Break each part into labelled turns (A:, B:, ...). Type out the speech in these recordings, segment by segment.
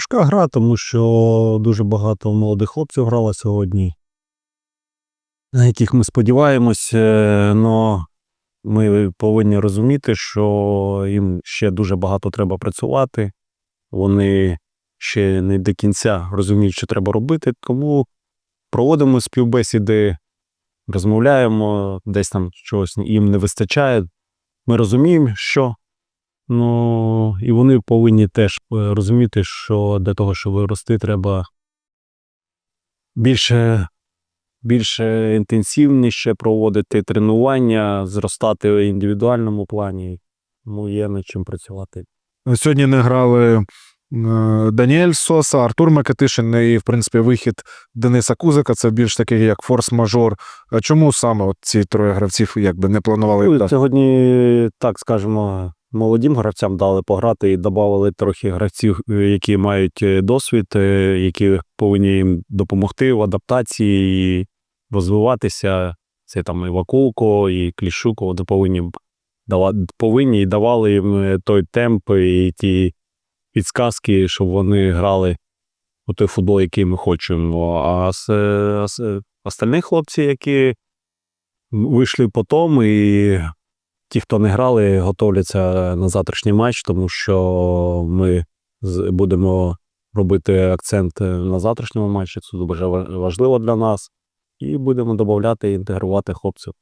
A: важка гра, тому що дуже багато молодих хлопців грало сьогодні, на яких ми сподіваємось, але ми повинні розуміти, що їм ще дуже багато треба працювати. Вони ще не до кінця розуміють, що треба робити, тому проводимо співбесіди, розмовляємо, десь там чогось їм не вистачає. Ми розуміємо, що. Ну, і вони повинні теж е, розуміти, що для того, щоб вирости, треба більше, більше інтенсивніше проводити тренування, зростати в індивідуальному плані. Ну, є над чим працювати.
B: Сьогодні не грали е, Даніель Соса, Артур Микитишин і, в принципі, вихід Дениса Кузика. Це більш такий як форс-мажор. А чому саме от ці троє гравців якби не планували?
A: Ну, Сьогодні, так скажемо, молодим гравцям дали пограти і додали трохи гравців, е, які мають е, досвід, е, які повинні їм допомогти в адаптації і розвиватися. Це там і Вакулко, і Клішуко, повинні повинні і давали їм той темп і ті підсказки, щоб вони грали у той футбол, який ми хочемо. А з, з остальні хлопці, які вийшли потім, і ті, хто не грали, готовляться на завтрашній матч, тому що ми будемо робити акцент на завтрашньому матчі. Це дуже важливо для нас. І будемо додати і інтегрувати хлопців.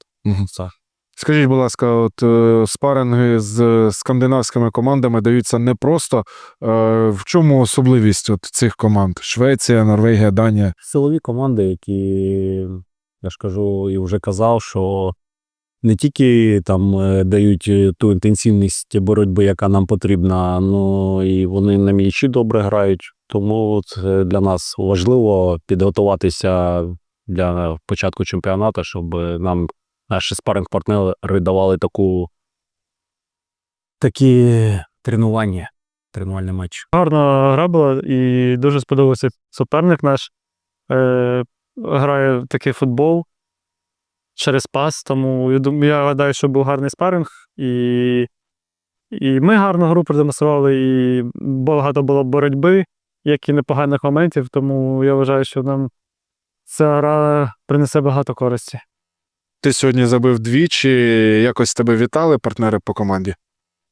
A: Це.
B: Скажіть, будь ласка, от е, спаринги з скандинавськими командами даються непросто. Е, в чому особливість от цих команд? Швеція, Норвегія, Данія.
A: Силові команди, які, я ж кажу, і вже казав, що не тільки там е, дають е, ту інтенсивність боротьби, яка нам потрібна, ну і вони на м'ячі добре грають. Тому це для нас важливо підготуватися для початку чемпіонату, щоб нам наші спаринг-партнери давали таку такі тренування, тренувальний матч.
C: Гарна гра була і дуже сподобався суперник наш. Е, грає в такий футбол через пас, тому я, дум- я гадаю, що був гарний спаринг. І, і ми гарну гру продемонстрували, і багато було боротьби, як і непоганих моментів, тому я вважаю, що нам ця гра принесе багато користі.
B: Ти сьогодні забив двічі. Якось тебе вітали партнери по команді?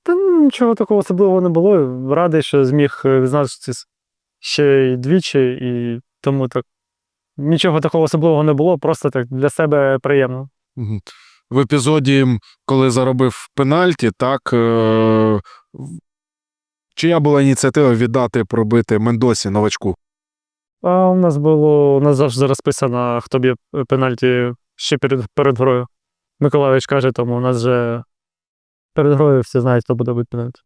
C: Та нічого такого особливого не було. Радий, що зміг е, відзначитись ще й двічі, і тому так нічого такого особливого не було, просто так для себе приємно.
B: В епізоді, коли заробив пенальті, так. Е- чия була ініціатива віддати пробити Мендосі новачку?
C: А у нас було у нас завжди розписано, хто б'є пенальті ще перед, перед грою. Миколаївич каже, тому у нас вже перед грою всі знають, хто буде бити пенальті.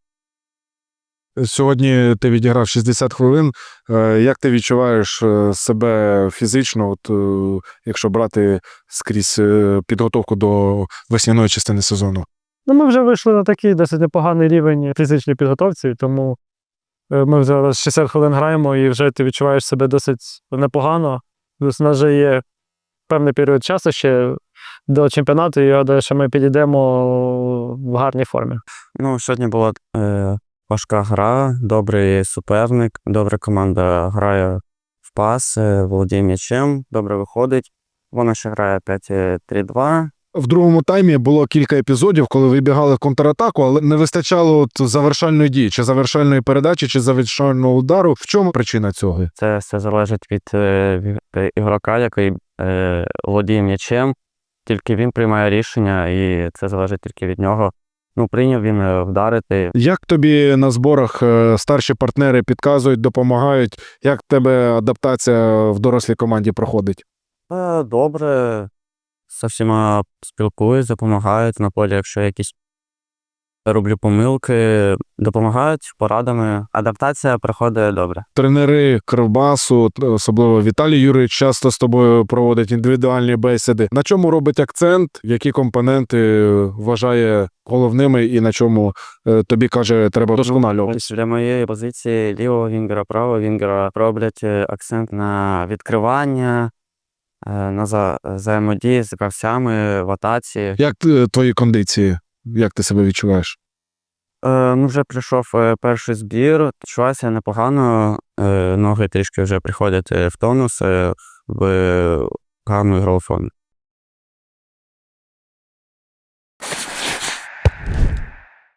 B: Сьогодні ти відіграв 60 хвилин. Е, Як ти відчуваєш е, себе фізично, от, е, якщо брати скрізь підготовку до весняної частини сезону?
C: Ну, ми вже вийшли на такий досить непоганий рівень фізичної підготовці, тому ми зараз 60 хвилин граємо і вже ти відчуваєш себе досить непогано. Плюс у нас вже є певний період часу ще до чемпіонату, і я гадаю, що ми підійдемо в гарній формі.
D: Ну, сьогодні була е, важка гра, добрий суперник, добра команда грає в пас, е, володіє м'ячем, добре виходить. Вона ще грає 5-3-2.
B: В другому таймі було кілька епізодів, коли вибігали в контратаку, але не вистачало от завершальної дії, чи завершальної передачі, чи завершального удару. В чому причина цього?
D: Це все залежить від е, ігрока, який е, володіє м'ячем. Тільки він приймає рішення, і це залежить тільки від нього. Ну, прийняв він е, вдарити.
B: Як тобі на зборах е, старші партнери підказують, допомагають? Як в тебе адаптація в дорослій команді проходить?
D: Е, Добре, з всіма спілкуюсь, допомагають на полі, якщо якісь роблю помилки, допомагають порадами. Адаптація проходить добре.
B: Тренери Кривбасу, особливо Віталій Юрійович, часто з тобою проводить індивідуальні бесіди. На чому робить акцент, які компоненти е, вважає головними, і на чому е, тобі каже, треба досконалювати?
D: Для моєї позиції лівого вінгера, правого вінгера роблять е, акцент на відкривання, на за- взаємодії з гравцями в атаці.
B: Як твої кондиції? Як ти себе відчуваєш?
D: Е, ну, вже прийшов е, перший збір, почувався непогано. Е, ноги трішки вже приходять е, в тонус е, в гарну ігрову форму.